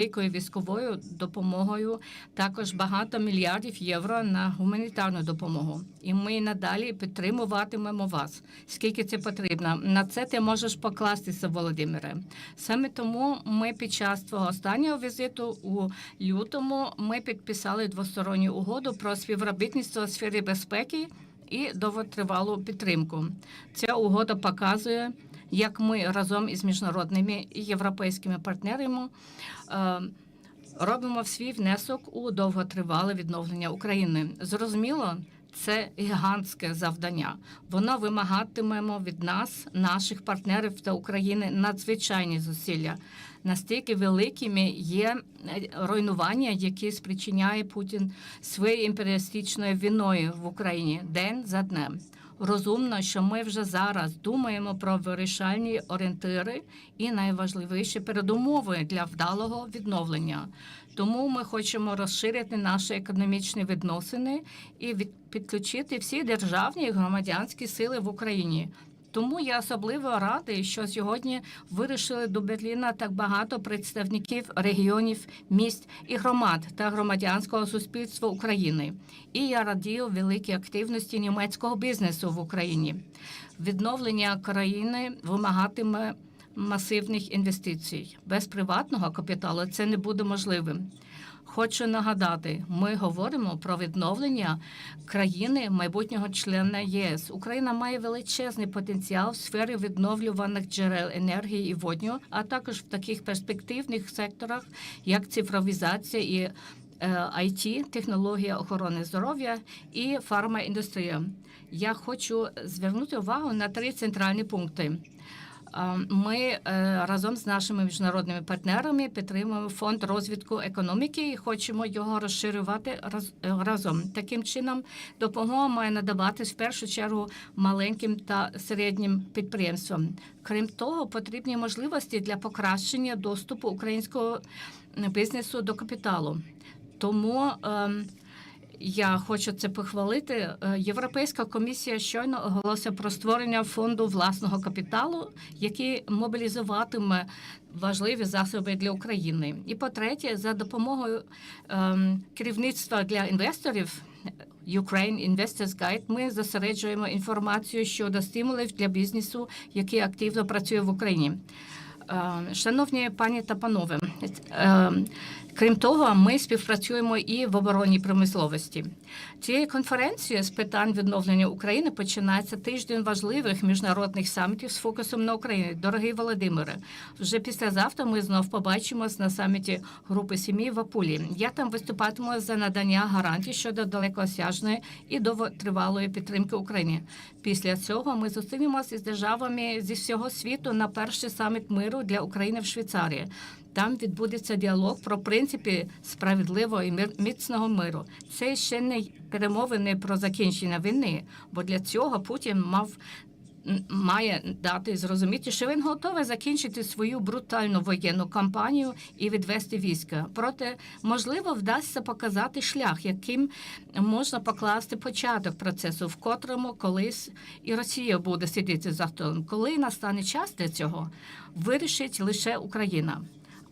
великою військовою допомогою, також багато мільярдів євро на гуманітарну допомогу. І ми надалі підтримуватимемо вас, скільки це потрібно. На це ти можеш покластися, Володимире. Саме тому ми під час твого останнього візиту у лютому ми підписали двосторонню угоду про співробітництво у сфері безпеки і довготривалу підтримку. Ця угода показує, як ми разом із міжнародними європейськими партнерами е, робимо свій внесок у довготривале відновлення України. Зрозуміло, це гігантське завдання. Воно вимагатимемо від нас, наших партнерів та України, надзвичайні зусилля. Настільки великими є е, руйнування, які спричиняє Путін своєю імперіалістичною війною в Україні день за днем. Розумно, що ми вже зараз думаємо про вирішальні орієнтири і найважливіші передумови для вдалого відновлення. Тому ми хочемо розширити наші економічні відносини і підключити всі державні і громадянські сили в Україні. Тому я особливо радий, що сьогодні вирішили до Берліна так багато представників регіонів, міст і громад та громадянського суспільства України. І я радію великій активності німецького бізнесу в Україні. Відновлення країни вимагатиме масивних інвестицій. Без приватного капіталу це не буде можливим. Хочу нагадати, ми говоримо про відновлення країни майбутнього члена ЄС. Україна має величезний потенціал в сфері відновлюваних джерел енергії і водню, а також в таких перспективних секторах, як цифровізація і е, IT, технологія охорони здоров'я і фармаіндустрія. Я хочу звернути увагу на три центральні пункти. Ми е, разом з нашими міжнародними партнерами підтримуємо фонд розвитку економіки і хочемо його розширювати е, разом. Таким чином, допомога має надаватись в першу чергу маленьким та середнім підприємствам. Крім того, потрібні можливості для покращення доступу українського бізнесу до капіталу. Тому ем, я хочу це похвалити. Е, Європейська комісія щойно оголосила про створення фонду власного капіталу, який мобілізуватиме важливі засоби для України. І по-третє, за допомогою ем, керівництва для інвесторів. Ukraine Investors Guide ми зосереджуємо інформацію щодо стимулів для бізнесу, який активно працює в Україні. Е, Шановні пані та панове, е, крім того, ми співпрацюємо і в оборонній промисловості. Цією конференцією з питань відновлення України починається тиждень важливих міжнародних самітів з фокусом на Україну. Дорогий Володимире, вже післязавтра ми знов побачимось на саміті групи сім'ї в Апулі. Я там виступатиму за надання гарантій щодо далекосяжної і довготривалої підтримки України. Після цього ми зустрінемося з державами зі всього світу на перший саміт миру для України в Швейцарії. Там відбудеться діалог про принципи справедливого і міцного миру. Це ще не перемовини про закінчення війни, бо для цього Путін мав має дати зрозуміти, що він готовий закінчити свою брутальну воєнну кампанію і відвести війська. Проте, можливо, вдасться показати шлях, яким можна покласти початок процесу, в котрому колись і Росія буде сидіти за столом. Коли настане час для цього, вирішить лише Україна.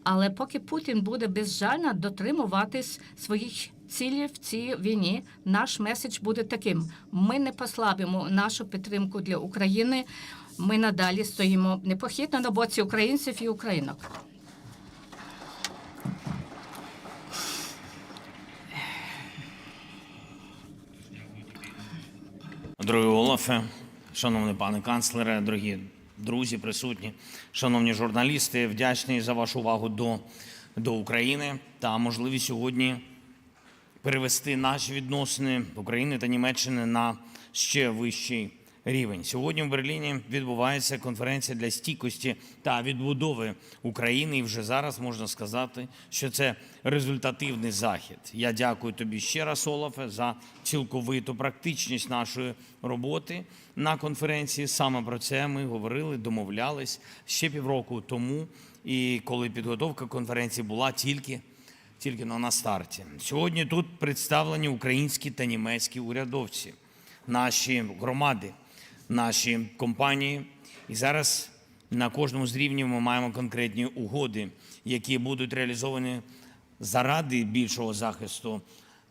Але поки Путін буде безжально дотримуватись своїх цілів в цій війні, наш меседж буде таким: ми не послабимо нашу підтримку для України. Ми надалі стоїмо непохитно на боці українців і українок. Дорогий Олафе, шановний пане канцлере, дорогі друзі, присутні, шановні журналісти, вдячний за вашу увагу до, до України та можливість сьогодні перевести наші відносини України та Німеччини на ще вищий рівень. Сьогодні в Берліні відбувається конференція для стійкості та відбудови України. І вже зараз можна сказати, що це результативний захід. Я дякую тобі ще раз, Олафе, за цілковиту практичність нашої роботи на конференції. Саме про це ми говорили, домовлялись ще півроку тому. І коли підготовка конференції була тільки тільки на, старті. Сьогодні тут представлені українські та німецькі урядовці, наші громади, наші компанії. І зараз На кожному з рівнів ми маємо конкретні угоди, які будуть реалізовані заради більшого захисту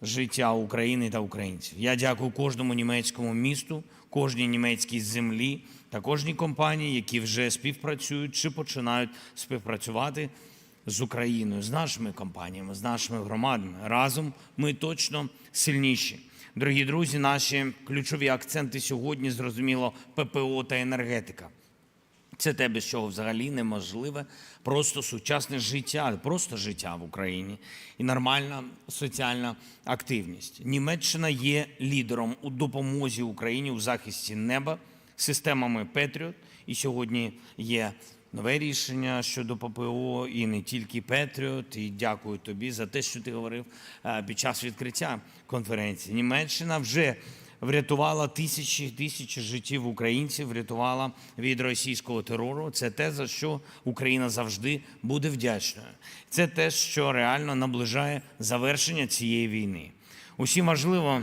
життя України та українців. Я дякую кожному німецькому місту, кожній німецькій землі та кожній компанії, які вже співпрацюють чи починають співпрацювати з Україною, з нашими компаніями, з нашими громадами. Разом ми точно сильніші. Дорогі друзі, наші ключові акценти сьогодні зрозуміло ППО та енергетика. Це те, без чого взагалі неможливе просто сучасне життя, просто життя в Україні і нормальна соціальна активність. Німеччина є лідером у допомозі Україні у захисті неба системами Петріот. І сьогодні є нове рішення щодо ППО і не тільки Петріот. І дякую тобі за те, що ти говорив е, під час відкриття конференції. Німеччина вже врятувала тисячі тисячі життів українців, врятувала від російського терору. Це те, за що Україна завжди буде вдячною. Це те, що реально наближає завершення цієї війни. Усім важливо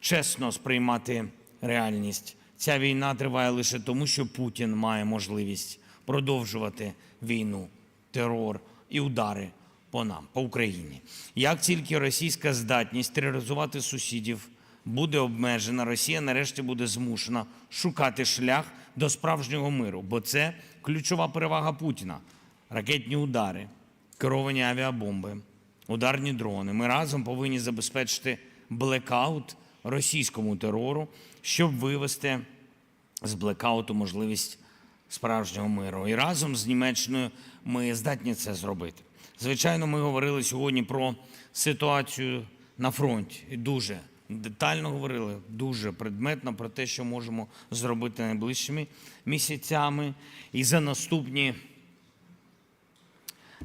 чесно сприймати реальність. Ця війна триває лише тому, що Путін має можливість продовжувати війну, терор і удари по нам, по Україні. Як тільки російська здатність тероризувати сусідів буде обмежена, Росія нарешті буде змушена шукати шлях до справжнього миру, бо це ключова перевага Путіна. Ракетні удари, керовані авіабомби, ударні дрони. Ми разом повинні забезпечити блекаут російському терору, щоб вивести з блекауту можливість справжнього миру. І разом з Німеччиною ми здатні це зробити. Звичайно, ми говорили сьогодні про ситуацію на фронті. І дуже детально говорили, дуже предметно про те, що можемо зробити найближчими місяцями і за наступні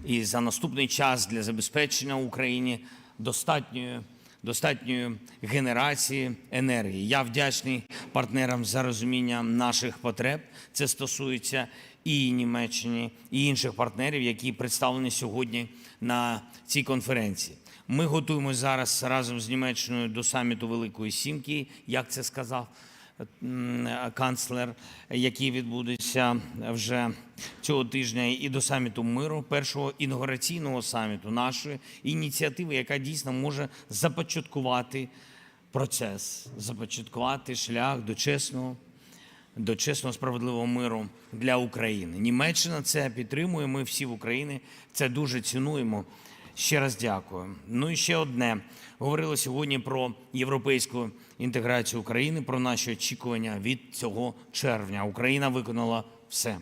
і за наступний час для забезпечення Україні достатньої, достатньої генерації енергії. Я вдячний партнерам за розуміння наших потреб. Це стосується і Німеччини, і інших партнерів, які представлені сьогодні на цій конференції. Ми готуємося зараз разом з Німеччиною до саміту Великої Сімки, як це сказав канцлер, який відбудеться вже цього тижня, і до саміту миру, першого інаугураційного саміту нашої ініціативи, яка дійсно може започаткувати процес, започаткувати шлях до чесного до чесного справедливого миру для України. Німеччина це підтримує. Ми всі в Україні це дуже цінуємо. Ще раз дякую. Ну і ще одне. Говорили сьогодні про європейську інтеграцію України, про наші очікування від цього червня. Україна виконала все,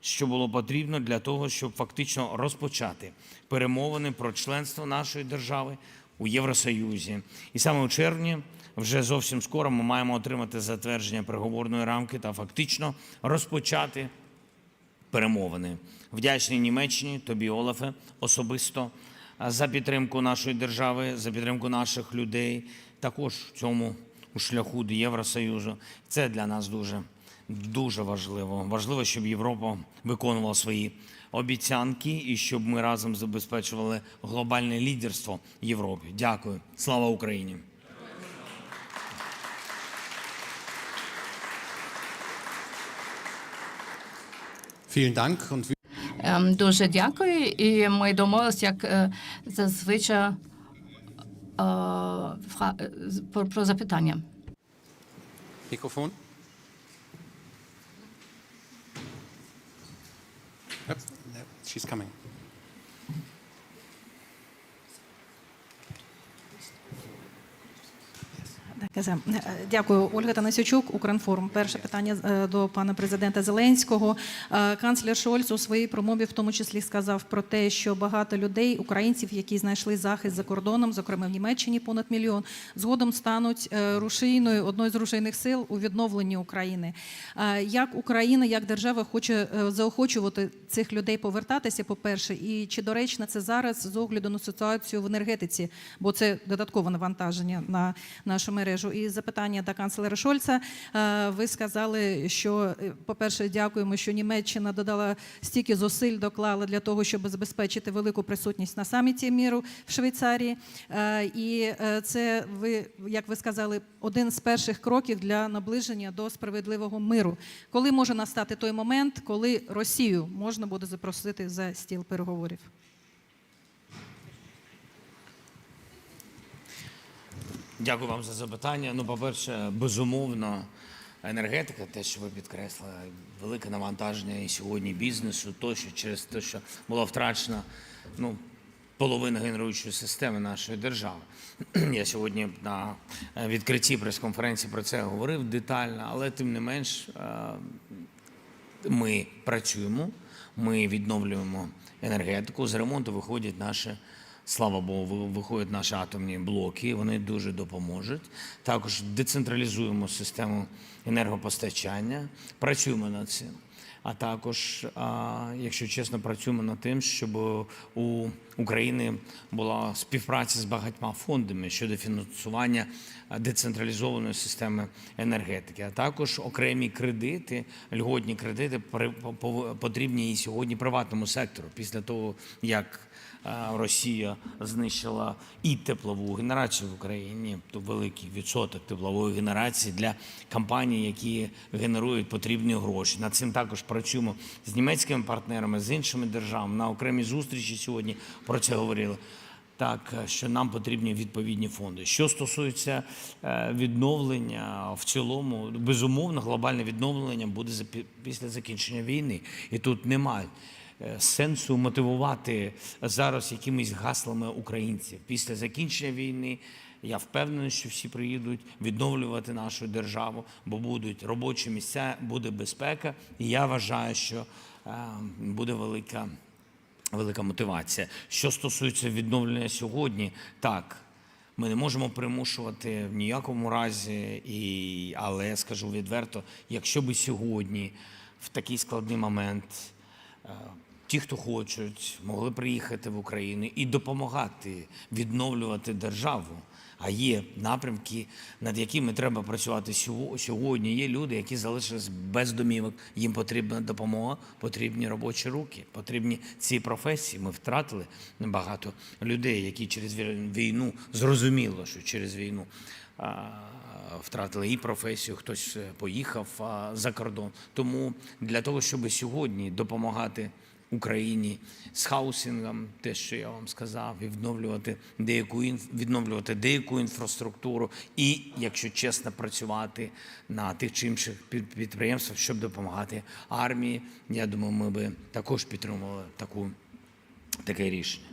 що було потрібно для того, щоб фактично розпочати перемовини про членство нашої держави у Євросоюзі. І саме у червні, вже зовсім скоро, ми маємо отримати затвердження переговорної рамки та фактично розпочати перемовини. Вдячний Німеччині, тобі, Олафе, особисто за підтримку нашої держави, за підтримку наших людей, також в цьому у шляху до Євросоюзу. Це для нас дуже, дуже важливо. Важливо, щоб Європа виконувала свої обіцянки і щоб ми разом забезпечували глобальне лідерство Європі. Дякую. Слава Україні! Vielen Dank und Дуже дякую. І ми домовилися, як е, зазвичай е, е, про, запитання. Mikrofon. Дякую, Ольга Танасючук, Укрінформ. Перше питання е, до пана президента Зеленського. Е, Канцлер Шольц у своїй промові в тому числі сказав про те, що багато людей, українців, які знайшли захист за кордоном, зокрема в Німеччині, понад мільйон, згодом стануть е, рушійною одною з рушійних сил у відновленні України. Е, Як Україна, як держава хоче е, заохочувати цих людей повертатися, по-перше, і чи доречно це зараз з огляду на ситуацію в енергетиці, бо це додаткове навантаження на нашу мережу. Продовжу і запитання до канцлера Шольца. Е, Ви сказали, що, е, по-перше, дякуємо, що Німеччина додала стільки зусиль доклала для того, щоб забезпечити велику присутність на саміті міру в Швейцарії. Е, І це ви, як ви сказали, один з перших кроків для наближення до справедливого миру. Коли може настати той момент, коли Росію можна буде запросити за стіл переговорів? Дякую вам за запитання. Ну, по-перше, безумовно, енергетика, те, що ви підкреслили, велике навантаження і сьогодні бізнесу, тощо через те, що була втрачена ну, половина генеруючої системи нашої держави. Я сьогодні на відкритті прес-конференції про це говорив детально, але тим не менш. е, ми працюємо, ми відновлюємо енергетику. З ремонту виходять наші, слава Богу, ви- виходять наші атомні блоки. Вони дуже допоможуть. Також децентралізуємо систему енергопостачання, працюємо над цим. А також, якщо чесно, працюємо над тим, щоб у України була співпраця з багатьма фондами щодо фінансування децентралізованої системи енергетики, а також окремі кредити, льготні кредити потрібні і сьогодні приватному сектору після того, як Росія знищила і теплову генерацію в Україні, то великий відсоток теплової генерації для компаній, які генерують потрібні гроші. Над цим також працюємо з німецькими партнерами, з іншими державами. На окремій зустрічі сьогодні про це говорили. Так, що нам потрібні відповідні фонди. Що стосується е, відновлення в цілому, безумовно, глобальне відновлення буде після закінчення війни, і тут немає е, сенсу мотивувати зараз якимись гаслами українців. Після закінчення війни я впевнений, що всі приїдуть відновлювати нашу державу, бо будуть робочі місця, буде безпека. І я вважаю, що е, буде велика, велика мотивація. Що стосується відновлення сьогодні, так. Ми не можемо примушувати в ніякому разі, і, але я скажу відверто, якщо би сьогодні, в такий складний момент, е, ті, хто хочуть, могли приїхати в Україну і допомагати відновлювати державу. А є напрямки, над якими треба працювати сьогодні. Є люди, які залишились без домівок. Їм потрібна допомога, потрібні робочі руки, потрібні ці професії. Ми втратили багато людей, які через ві- війну зрозуміло, що через війну. Втратили і професію, хтось е, поїхав за кордон. Тому для того, щоб сьогодні допомагати Україні з хаусингом, те, що я вам сказав, і відновлювати деяку відновлювати деяку інфраструктуру, і, якщо чесно, працювати на тих чи інших під- підприємствах, щоб допомагати армії. Я думаю, ми би також підтримували таку таке рішення.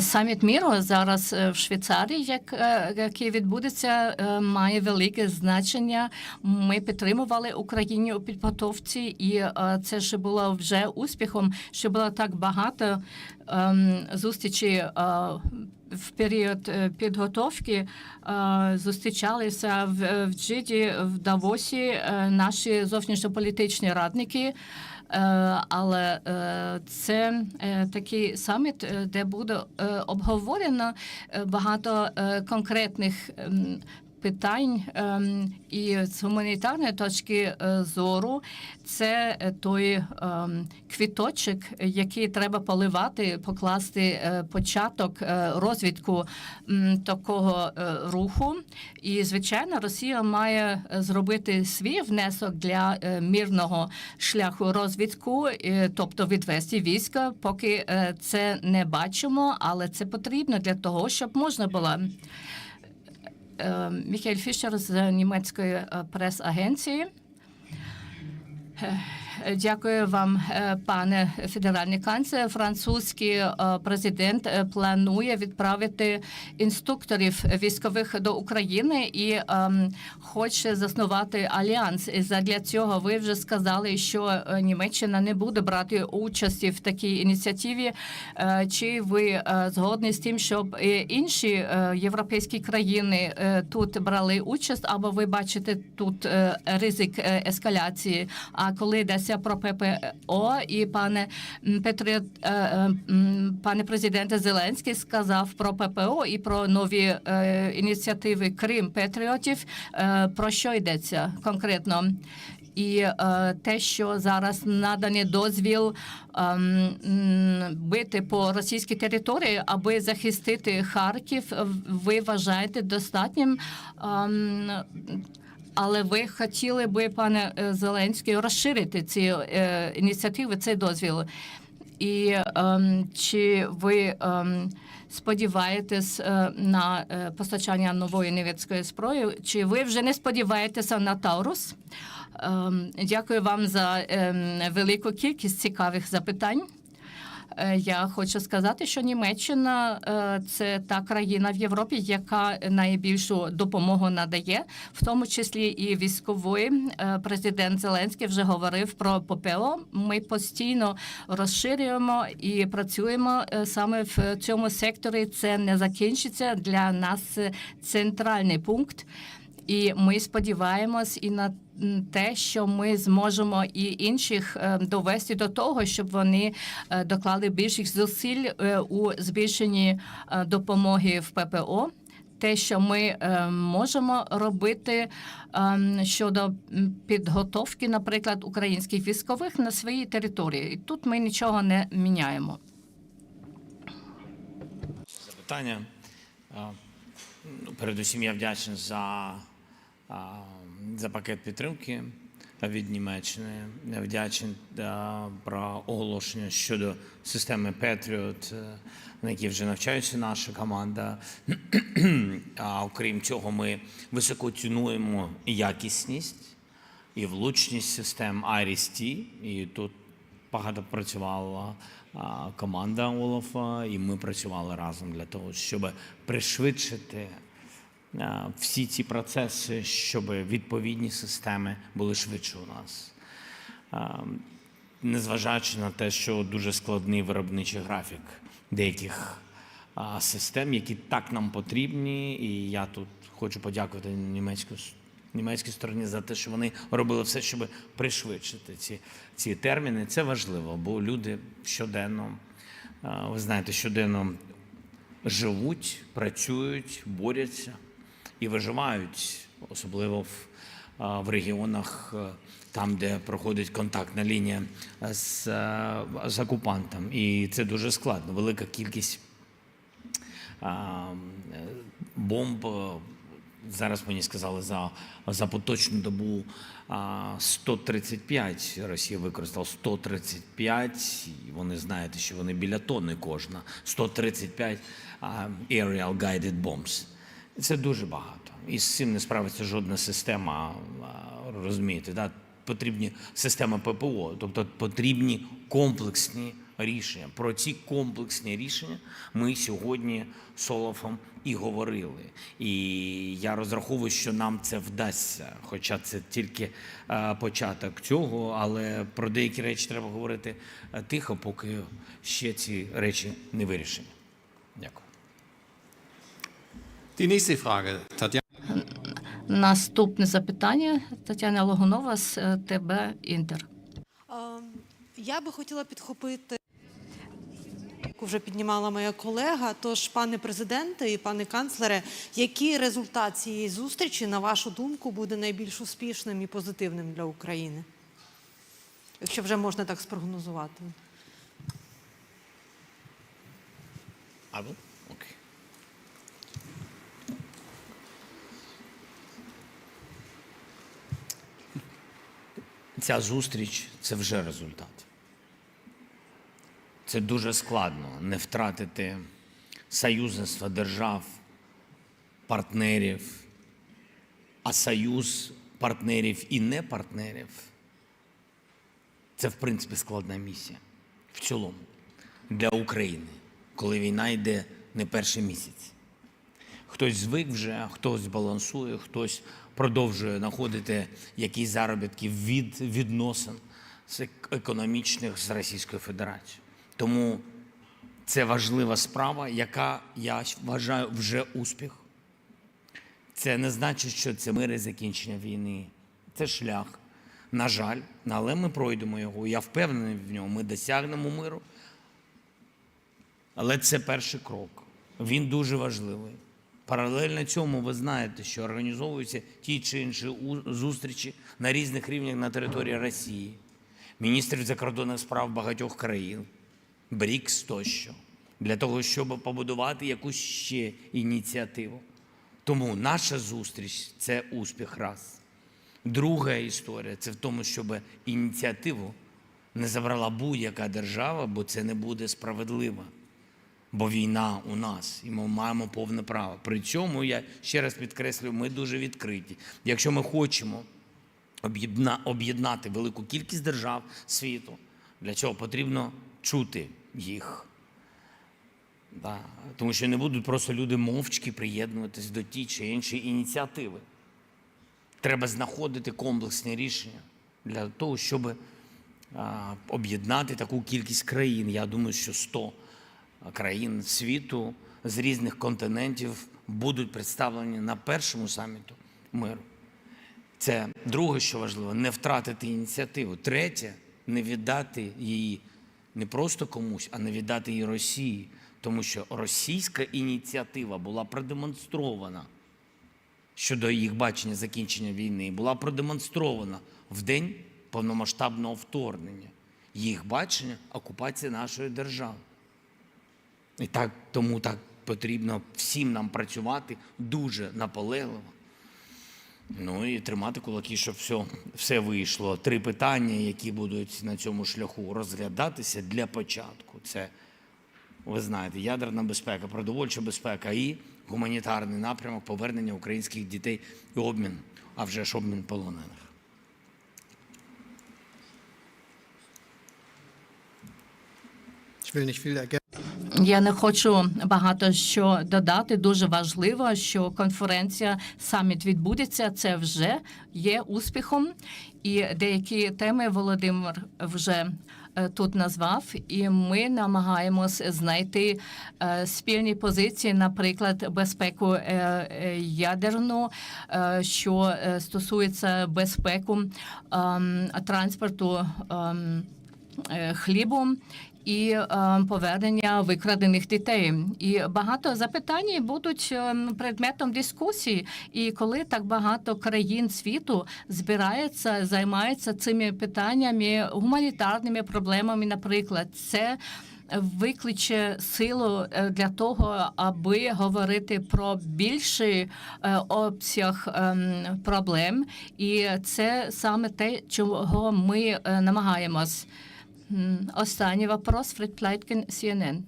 Саміт міру зараз е, в Швейцарії, як, е, який відбудеться, е, має велике значення. Ми підтримували Україні у підготовці, і е, це ж було вже успіхом, що було так багато ем, зустрічей е, в період е, підготовки. е, Зустрічалися в, Джиді, в Давосі е, наші зовнішньополітичні радники. Е, Але е, це е, такий саміт, де буде обговорено багато конкретних ем, питань ем, і з гуманітарної точки е, зору це е, той ем, квіточок, який треба поливати, покласти е, початок розвитку м, такого руху. І звичайно, Росія має зробити свій внесок для мирного шляху розвитку, е, тобто відвести війська, поки це не бачимо, але це потрібно для того, щоб можна було. Е, Міхель Фішер з німецької е, прес-агенції. Е, Дякую вам, е, пане федеральний канцлер. Французький е, президент планує відправити інструкторів військових до України і ем, хоче заснувати альянс. І для цього ви вже сказали, що Німеччина не буде брати участі в такій ініціативі. Чи ви згодні з тим, щоб інші європейські країни тут брали участь, або ви бачите тут ризик ескалації? А коли йдеться спілкувалися про ППО, і пане м, Петро, е, пане президенте Зеленський сказав про ППО і про нові е, ініціативи Крим Патріотів. Е, про що йдеться конкретно? І те, що зараз наданий дозвіл бити по російській території, аби захистити Харків, ви вважаєте достатнім? Але ви хотіли би, пане е, Зеленський, розширити ці е, ініціативи, цей дозвіл. І ем, чи ви ем, сподіваєтесь е, на е, постачання нової німецької зброї? Чи ви вже не сподіваєтеся на Таурус? Ем, дякую вам за ем, велику кількість цікавих запитань. Е, Я хочу сказати, що Німеччина е, це та країна в Європі, яка найбільшу допомогу надає, в тому числі і військової. Е, Президент Зеленський вже говорив про ППО. Ми постійно розширюємо і працюємо саме в цьому секторі. Це не закінчиться для нас. Центральний пункт. І ми сподіваємось і на те, що ми зможемо і інших е, довести до того, щоб вони е, доклали більших зусиль е, у збільшенні допомоги в ППО. Те, що ми можемо робити щодо підготовки, наприклад, українських військових на своїй території, і тут ми нічого не міняємо. запитання. Ну, Передусім я вдячний за, за пакет підтримки від Німеччини. Вдячний а, про оголошення щодо системи Patriot, е, на якій вже навчається наша команда. А окрім цього, ми високо цінуємо якісність і влучність систем IRIS-T. І тут багато працювала команда Олафа, і ми працювали разом для того, щоб пришвидшити всі ці процеси, щоб відповідні системи були швидше у нас. Незважаючи на те, що дуже складний виробничий графік деяких систем, які так нам потрібні, і я тут хочу подякувати німецьку с- німецькій стороні за те, що вони робили все, щоб пришвидшити ці, ці терміни. Це важливо, бо люди щоденно, ви знаєте, щоденно живуть, працюють, борються і виживають, особливо в, в регіонах, е, там, де проходить контактна лінія з, е, з окупантом. І це дуже складно. Велика кількість а, бомб. е, Зараз мені сказали за, за поточну добу 135. Росія використала 135. І вони знаєте, що вони біля тонни кожна. 135 а, aerial guided bombs. Це дуже багато. І з цим не справиться жодна система. Розумієте, да? потрібні системи ППО, тобто потрібні комплексні рішення. Про ці комплексні рішення ми сьогодні з Олафом і говорили. І я розраховую, що нам це вдасться, хоча це тільки початок цього, але про деякі речі треба говорити е, тихо, поки ще ці речі не вирішені. Дякую. Наступне запитання Тетяна Логунова з е, ТБ Інтер. Я би хотіла підхопити, яку вже піднімала моя колега. Тож, пане президенте і пане канцлере, який результат цієї зустрічі, на вашу думку, буде найбільш успішним і позитивним для України? Якщо вже можна так спрогнозувати. Або? Ця зустріч це вже результат. Це дуже складно не втратити союзництва держав, партнерів, а союз партнерів і не партнерів це, в принципі, складна місія в цілому для України, коли війна йде не перший місяць. Хтось звик вже, хтось балансує, хтось продовжує знаходити якісь заробітки від відносин з економічних з Російською Федерацією. Тому це важлива справа, яка я вважаю вже успіх. Це не значить, що це мир і закінчення війни. Це шлях На жаль, але ми пройдемо його. Я впевнений в ньому. Ми досягнемо миру. Але це перший крок. Він дуже важливий. Паралельно цьому ви знаєте, що організовуються ті чи інші зустрічі на різних рівнях на території Росії, міністрів закордонних справ багатьох країн, БРІКС тощо, для того, щоб побудувати якусь ще ініціативу. Тому наша зустріч це успіх раз. Друга історія це в тому, щоб ініціативу не забрала будь-яка держава, бо це не буде справедливо. Бо війна у нас, і ми маємо повне право. При цьому я ще раз підкреслюю, ми дуже відкриті. Якщо ми хочемо об'єдна- об'єднати велику кількість держав світу, для цього потрібно чути їх. Да. Тому що не будуть просто люди мовчки приєднуватись до ті чи іншої ініціативи. Треба знаходити комплексні рішення для того, щоб об'єднати таку кількість країн. Я думаю, що 100 країн світу з різних континентів будуть представлені на першому саміту миру. Це друге, що важливо, не втратити ініціативу. Третє не віддати її не просто комусь, а не віддати її Росії, тому що російська ініціатива була продемонстрована щодо їх бачення закінчення війни, була продемонстрована в день повномасштабного вторгнення. Їх бачення окупації нашої держави. І так, тому так потрібно всім нам працювати дуже наполегливо. Ну і тримати кулаки, щоб все, все вийшло. Три питання, які будуть на цьому шляху розглядатися для початку. Це, ви знаєте, ядерна безпека, продовольча безпека і гуманітарний напрямок повернення українських дітей і обмін, а вже ж обмін полонених. Ich will nicht viel ergänzen. Я не хочу багато що додати. Дуже важливо, що конференція саміт відбудеться. Це вже є успіхом, і деякі теми Володимир вже е, тут назвав. І ми намагаємось знайти е, спільні позиції, наприклад, безпеку е, ядерну, що стосується безпеку ем, транспорту. ем, хлібу і е, повернення викрадених дітей. І багато запитань будуть е, предметом дискусії. І коли так багато країн світу збирається, займається цими питаннями, гуманітарними проблемами, наприклад, це. Викличе силу е, для того, аби говорити про більший обсяг ем, проблем, і це саме те, чого ми намагаємось. Останній вопрос, Фред Плайткен, CNN. Uh.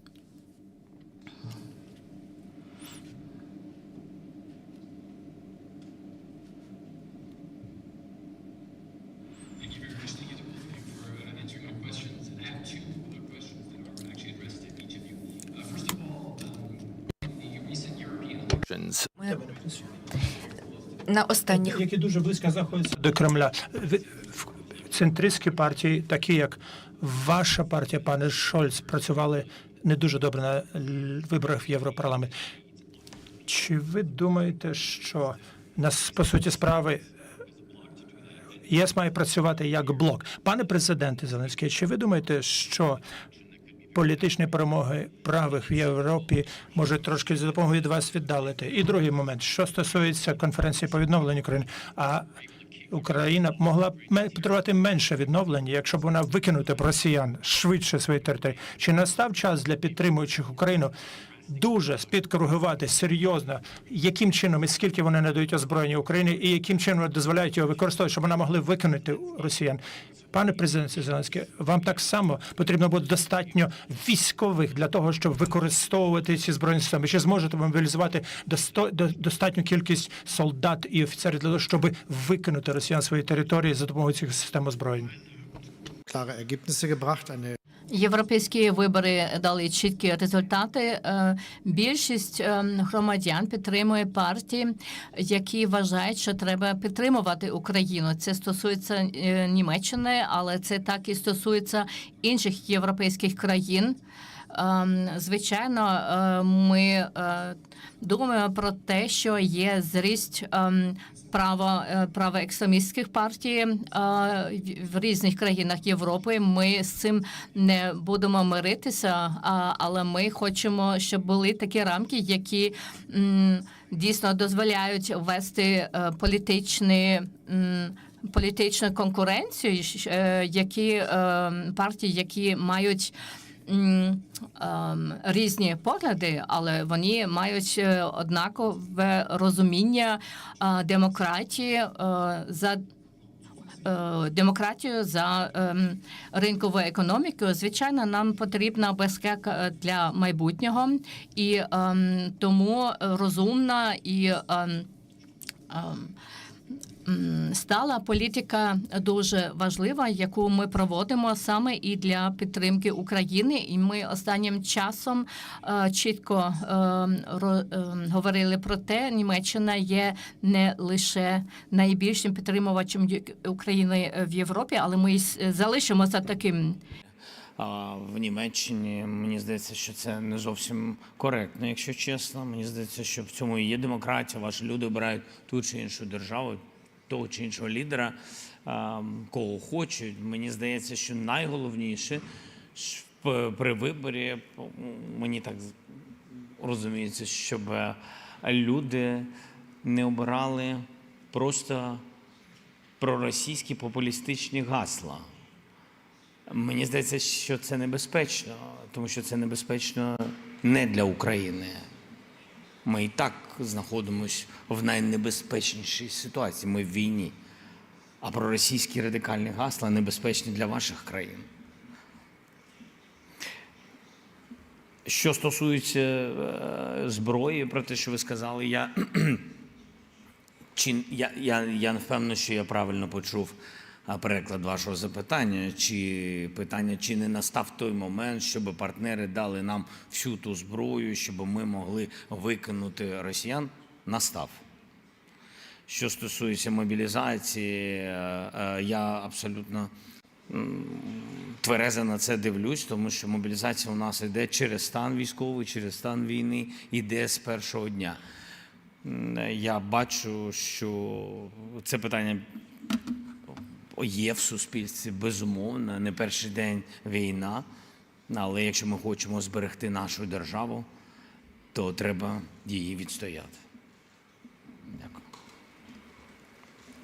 Uh, um, elections, на останніх які дуже близько знаходяться до Кремля. Центристські партії, такі як ваша партія, пане Шольц, працювали не дуже добре на виборах в Європарламент. Чи ви думаєте, що нас по суті справи ЄС має працювати як блок? Пане президенте Зеленський, чи ви думаєте, що політичні перемоги правих в Європі може трошки за допомогою від вас віддалити. І другий момент, що стосується конференції по відновленню України, а Україна могла б потребувати менше відновлення, якщо б вона викинути б росіян швидше свої території. Чи настав час для підтримуючих Україну? Дуже спідкоригувати серйозно, яким чином і скільки вони надають озброєння Україні, і яким чином дозволяють його використовувати, щоб вона могли викинути росіян. Пане президенте Зеленський, вам так само потрібно буде достатньо військових для того, щоб використовувати ці збройні системи. Чи зможете мобілізувати достатню кількість солдат і офіцерів для того, щоб викинути росіян з своєї території за допомогою цих систем озброєння? Klare Ergebnisse gebracht. Eine Європейські вибори дали чіткі результати. Е, Більшість е, громадян підтримує партії, які вважають, що треба підтримувати Україну. Це стосується е, Німеччини, але це так і стосується інших європейських країн. Ем, звичайно, е, ми е, думаємо про те, що є зріст ем, право е, правоекстремістських партій е, в- різних країнах Європи. Ми з цим не будемо миритися, але ми хочемо, щоб були такі рамки, які дійсно дозволяють ввести е, політичні. Політичну конкуренцію, які е, партії, які мають ем, різні погляди, але вони мають е, однакове розуміння е, демократії е, за демократію за ем, ринковою економікою. Звичайно, нам потрібна безпека для майбутнього, і ем, тому розумна і ем, ем, стала політика дуже важлива, яку ми проводимо саме і для підтримки України. І ми останнім часом е, чітко е, е, говорили про те, Німеччина є не лише найбільшим підтримувачем України в Європі, але ми залишимося таким. А в Німеччині мені здається, що це не зовсім коректно, якщо чесно. Мені здається, що в цьому і є демократія. Ваші люди обирають ту чи іншу державу, того чи іншого лідера, кого хочуть. Мені здається, що найголовніше при виборі мені так розуміється, щоб е, люди не обирали просто проросійські популістичні гасла. Мені здається, що це небезпечно, тому що це небезпечно не для України. Ми і так знаходимося в найнебезпечнішій ситуації. Ми в війні. А проросійські радикальні гасла небезпечні для ваших країн. Що стосується е, зброї, про те, що ви сказали, я я, я, я не впевнений, що я правильно почув переклад вашого запитання, чи питання, чи не настав той момент, щоб партнери дали нам всю ту зброю, щоб ми могли викинути росіян, настав. Що стосується мобілізації, е, е, я абсолютно тверезо на це дивлюсь, тому що мобілізація у нас йде через стан військовий, через стан війни, йде з першого дня. Я бачу, що це питання є в суспільстві, безумовно, не перший день війна. Але якщо ми хочемо зберегти нашу державу, то треба її відстояти. Дякую.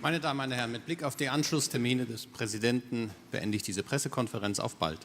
Meine Damen und Herren, mit Blick auf die Anschlusstermine des Präsidenten beende ich diese Pressekonferenz auf bald.